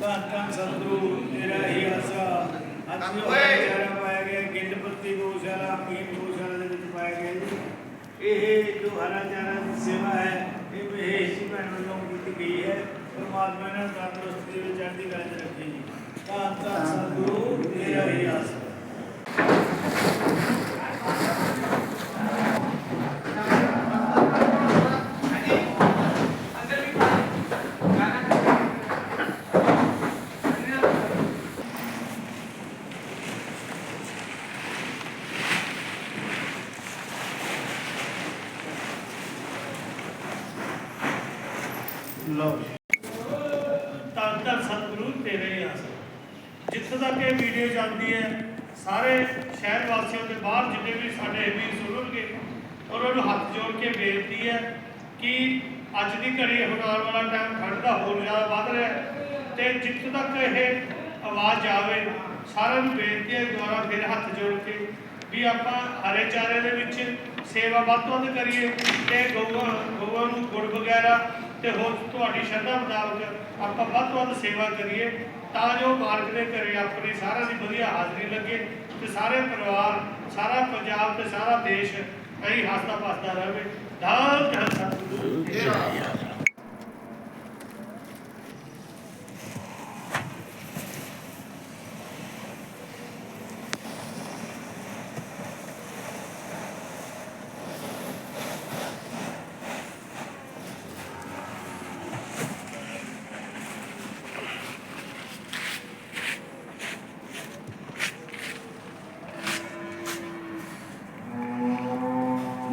ਧੰਨ ਧੰਨ ਸਤਿਗੁਰੂ ਤੇਰਾ ਹੀ ਆਸਰਾ ਅੱਜ ਜੋ ਵਿਚਾਰਾ ਪਾਇਆ ਗਿਆ ਗਿੱਲਪੱਤੀ ਗੋਸ਼ਾਲਾ ਮੀਨ ਗੋਸ਼ਾਲਾ ਦੇ ਵਿੱਚ ਪਾਇਆ ਗਿਆ ਜੀ ਇਹ ਜੋ ਹਰਾ ਚਾਰਾ ਦੀ ਸੇਵਾ ਹੈ ਇਹ ਮਹੇਸ਼ੀ ਭੈਣ ਵੱਲੋਂ ਕੀਤੀ ਗਈ ਹੈ ਪਰਮਾਤਮਾ ਨੇ ਤੰਦਰੁਸਤੀ ਵਿੱਚ ਚੜ੍ਹਦੀ ਕਲਾ ਰੱਖੀ ਜੀ ਧੰਨ ਧੰਨ ਸਤਿਗੁਰੂ ਤੇਰਾ ਹੀ ਆਸਾ ਲਓ ਤਾਂ ਤਾਂ ਸਤਿਗੁਰੂ, ਤੇਰੇ ਹੀ ਆਸ ਜਿੱਥੇ ਤੱਕ ਇਹ ਵੀਡੀਓ ਜਾਂਦੀ ਹੈ, ਸਾਰੇ ਸ਼ਹਿਰ ਵਾਸੀਆਂ ਦੇ ਬਾਹਰ ਜਿੰਨੇ ਵੀ ਸਾਡੇ ਵੀਰ ਸੁਣਨਗੇ, ਉਹਨਾਂ ਨੂੰ ਹੱਥ ਜੋੜ ਕੇ ਬੇਨਤੀ ਹੈ ਕਿ ਅੱਜ ਦੀ ਘੜੀ ਹੁਣ ਆਉਣ ਵਾਲਾ ਟਾਈਮ ਠੰਡ ਦਾ ਹੋਰ ਜ਼ਿਆਦਾ ਵੱਧ ਰਿਹਾ ਹੈ। ਤੇ ਜਿੱਥੇ ਤੱਕ ਇਹ ਆਵਾਜ਼ ਆਵੇ, ਸਾਰਿਆਂ ਨੂੰ ਬੇਨਤੀ ਹੈ ਦੁਆਰਾ ਫਿਰ ਹੱਥ ਜੋੜ ਕੇ ਵੀ ਆਪਾਂ ਹਰੇ ਚਾਰੇ ਦੇ ਵਿੱਚ ਸੇਵਾ ਵੱਧ ਤੋਂ ਵੱਧ ਕਰੀਏ ਤੇ ਗਊਆਂ ਗਊਆਂ ਨੂੰ ਗੁੜ ਵਗੈਰਾ ਤੇ ਹੋਰ ਤੁਹਾਡੀ ਸ਼ਰਧਾ ਮੁਤਾਬਕ ਆਪਾਂ ਵੱਧ ਤੋਂ ਵੱਧ ਸੇਵਾ ਕਰੀਏ ਤਾਂ ਜੋ ਮਾਲਕ ਦੇ ਘਰੇ ਆਪਣੀ ਸਾਰਿਆਂ ਦੀ ਵਧੀਆ ਹਾਜ਼ਰੀ ਲੱਗੇ ਤੇ ਸਾਰੇ ਪਰਿਵਾਰ, ਸਾਰਾ ਪੰਜਾਬ ਤੇ ਸਾਰਾ ਦੇਸ਼ ਐਂ ਹੱਸਦਾ ਵਸਦਾ ਰਹੇ ਧੰਨ ਧੰਨ ਸਤਿਗੁਰੂ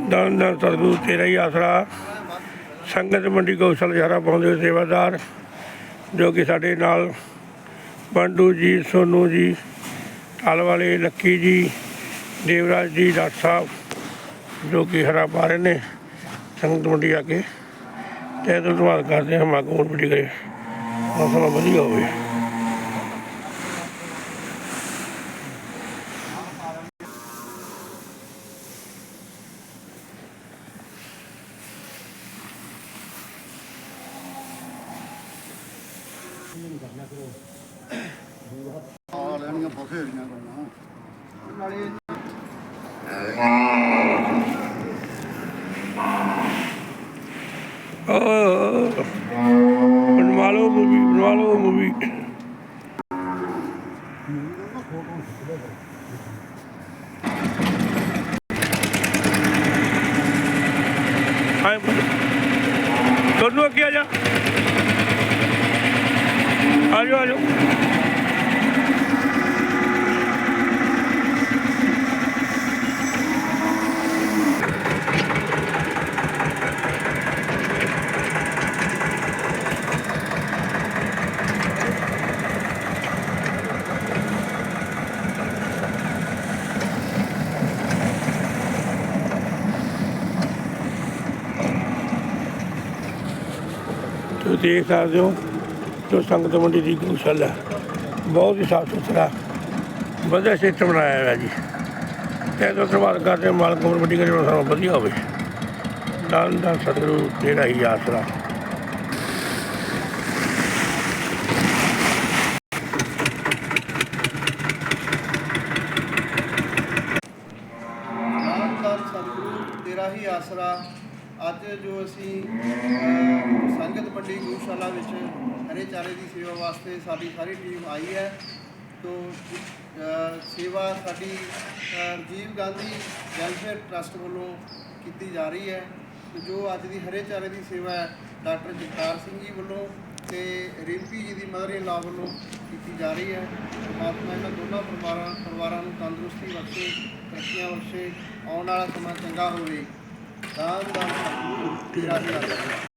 ਦਨ ਦਨ ਸਤਿਗੁਰੂ ਤੇਰਾ ਹੀ ਆਸਰਾ। ਸੰਗਤ ਮੰਡੀ ਗਊਸ਼ਾਲਾ ਜਹਰਾ ਪਾਉਂਦੇ ਹੋਏ ਸੇਵਾਦਾਰ, ਜੋ ਕਿ ਸਾਡੇ ਨਾਲ ਬੰਡੂ ਜੀ, ਸੋਨੂ ਜੀ ਟਾਲ ਵਾਲੇ ਲੱਕੀ ਜੀ, ਦੇਵਰਾਜ ਜੀ ਡਾਕਟਰ ਸਾਹਿਬ, ਜੋ ਕਿ ਹਰਾ ਪਾ ਰਹੇ ਨੇ ਸੰਗਤ ਮੰਡੀ ਆ ਕੇ। ਤੇ ਧੰਨਵਾਦ ਕਰਦੇ ਹਾਂ ਮਾਗੋਂ ਮੰਡੀ ਕਰੇ। ਮੌਸਮ ਵਧੀਆ ਹੋਵੇ। ਆ ਲੈਣੀਆਂ ਬਥੇਰੀਆਂ ਗੱਲਾਂ ਨਾਲੇ ਓ ਬਣਵਾ ਲਓ ਮੂਵੀ ਬਣਵਾ ਲਓ ਮੂਵੀ ਹਾਏ ਦੋਨੋਂ ਅੱਗੇ ਆ ਜਾ ਆ ਜਾਓ ਆ ਜਾਓ Alo alo. Tudo isso, ਜੋ ਸੰਗਤ ਮੰਡੀ ਦੀ ਗਊਸ਼ਾਲਾ ਬਹੁਤ ਹੀ ਸਾਫ਼ ਸੁਥਰਾ, ਵਧੀਆ ਸਿਸਟਮ ਬਣਾਇਆ ਹੋਇਆ ਜੀ। ਤੇ ਤੋਂ ਧੰਨਵਾਦ ਕਰਦੇ ਮਾਲਕ ਉਮਰ ਵੱਡੀ ਕਰੇ ਸਾਨੂੰ ਵਧੀਆ ਹੋਵੇ। ਦਾਨ ਦਾ ਸਤਿਗੁਰੂ, ਤੇਰਾ ਹੀ ਆਸਰਾ। ਤੇਰਾ ਹੀ ਆਸਰਾ। ਅੱਜ ਜੋ ਅਸੀਂ ਸੰਗਤ ਮੰਡੀ ਗਊਸ਼ਾਲਾ ਵਿੱਚ ਹਰੇ ਚਾਰੇ ਦੀ ਸੇਵਾ ਵਾਸਤੇ ਸਾਡੀ ਸਾਰੀ ਟੀਮ ਆਈ ਹੈ। ਤੋਂ ਸੇਵਾ ਸਾਡੀ ਅਹ, ਰਾਜੀਵ ਗਾਂਧੀ ਵੈਲਫੇਅਰ ਟਰਸਟ ਵੱਲੋਂ ਕੀਤੀ ਜਾ ਰਹੀ ਹੈ। ਤੇ ਜੋ ਅੱਜ ਦੀ ਹਰੇ ਚਾਰੇ ਦੀ ਸੇਵਾ ਹੈ ਡਾਕਟਰ ਜਗਤਾਰ ਸਿੰਘ ਜੀ ਵੱਲੋਂ ਤੇ ਰਿੰਪੀ ਜੀ ਦੀ ਮਦਰ ਇਨ ਲਾ ਵੱਲੋਂ ਕੀਤੀ ਜਾ ਰਹੀ ਹੈ। ਪਰਮਾਤਮਾ ਇਹਨਾਂ ਦੋਨਾਂ ਪਰਿਵਾਰਾਂ ਪਰਿਵਾਰਾਂ ਨੂੰ ਤੰਦਰੁਸਤੀ ਬਖਸ਼ੇ ਤਰੱਕੀਆਂ ਬਖਸ਼ੇ ਆਉਣ ਵਾਲਾ ਸਮਾਂ ਚੰਗਾ ਹੋਵੇ। ਦਾਨ ਦਾਨ ਸਤਿਗੁਰੂ ਤੇਰਾ ਹੀ ਆਸਰਾ